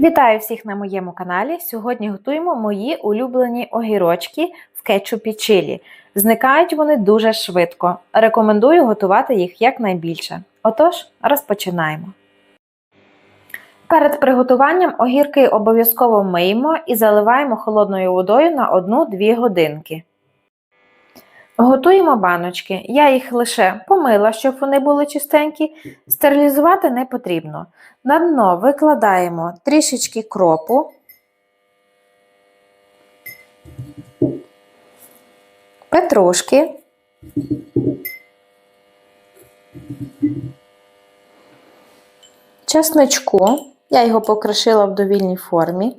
Вітаю всіх на моєму каналі. Сьогодні готуємо мої улюблені огірочки в кетчупі чилі. Зникають вони дуже швидко. Рекомендую готувати їх якнайбільше. Отож, розпочинаємо. Перед приготуванням огірки обов'язково миємо і заливаємо холодною водою на 1-2 годинки. Готуємо баночки. Я їх лише помила, щоб вони були чистенькі. Стерилізувати не потрібно. На дно викладаємо трішечки кропу, петрушки, чесничку. Я його покришила в довільній формі.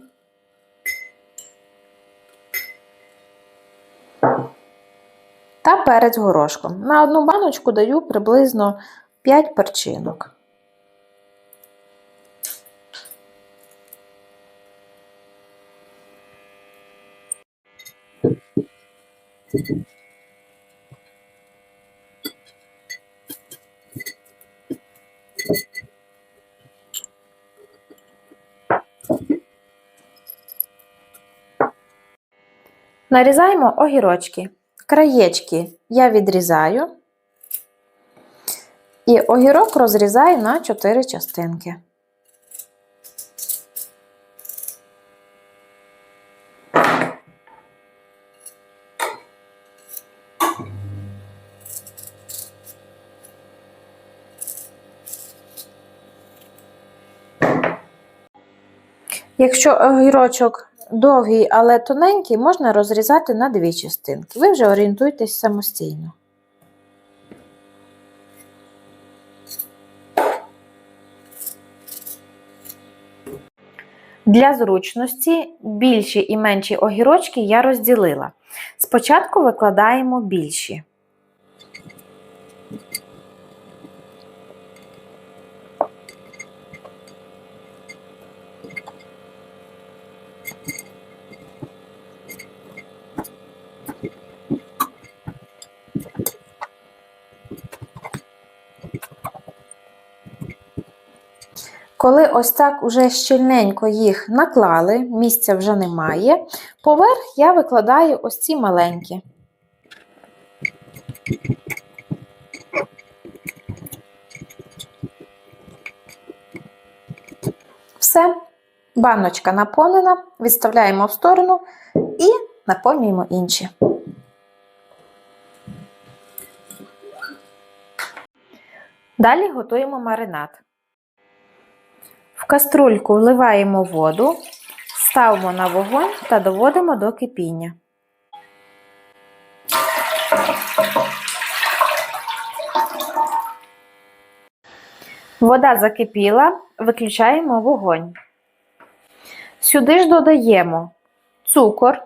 Та перець горошком. На одну баночку даю приблизно 5 перчинок. Нарізаємо огірочки. Краєчки я відрізаю і огірок розрізаю на 4 частинки. Якщо огірочок довгий, але тоненький, можна розрізати на дві частинки. Ви вже орієнтуйтесь самостійно. Для зручності більші і менші огірочки я розділила. Спочатку викладаємо більші. Коли ось так уже щільненько їх наклали, місця вже немає, поверх я викладаю ось ці маленькі. Все, баночка наповнена, відставляємо в сторону і наповнюємо інші. Далі готуємо маринад. В каструльку вливаємо воду, ставимо на вогонь та доводимо до кипіння. Вода закипіла, виключаємо вогонь. Сюди ж додаємо цукор,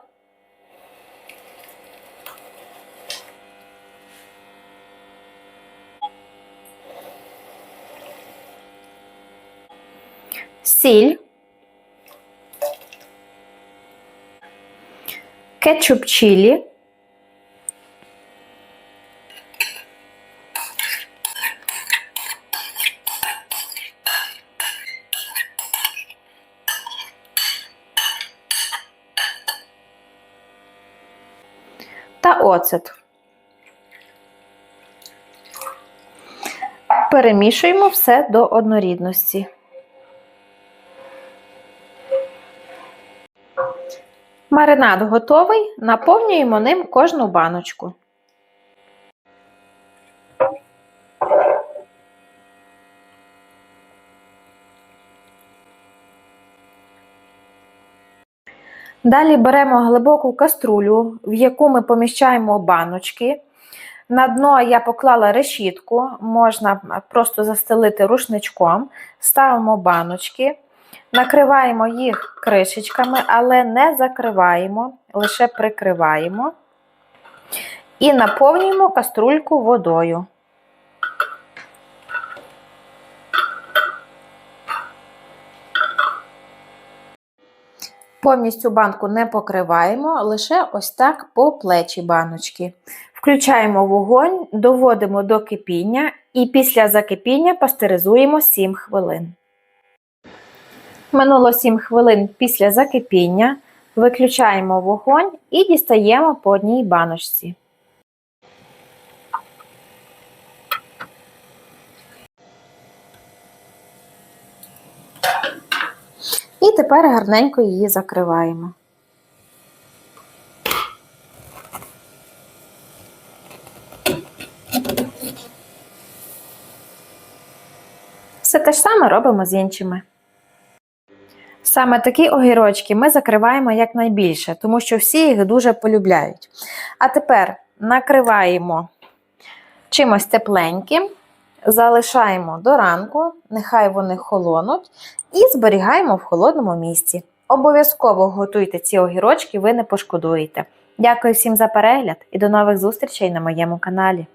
сіль, кетчуп чилі, та оцет. Перемішуємо все до однорідності. Маринад готовий, наповнюємо ним кожну баночку. Далі беремо глибоку каструлю, в яку ми поміщаємо баночки. На дно я поклала решітку, можна просто застелити рушничком, ставимо баночки. Накриваємо їх кришечками, але не закриваємо, лише прикриваємо і наповнюємо каструльку водою. Повністю банку не покриваємо, лише ось так по плечі баночки. Включаємо вогонь, доводимо до кипіння і після закипіння пастеризуємо 7 хвилин. Минуло 7 хвилин після закипіння. Виключаємо вогонь і дістаємо по одній баночці. І тепер гарненько її закриваємо. Все те ж саме робимо з іншими. Саме такі огірочки ми закриваємо якнайбільше, тому що всі їх дуже полюбляють. А тепер накриваємо чимось тепленьким, залишаємо до ранку, нехай вони холонуть, і зберігаємо в холодному місці. Обов'язково готуйте ці огірочки, ви не пошкодуєте. Дякую всім за перегляд і до нових зустрічей на моєму каналі.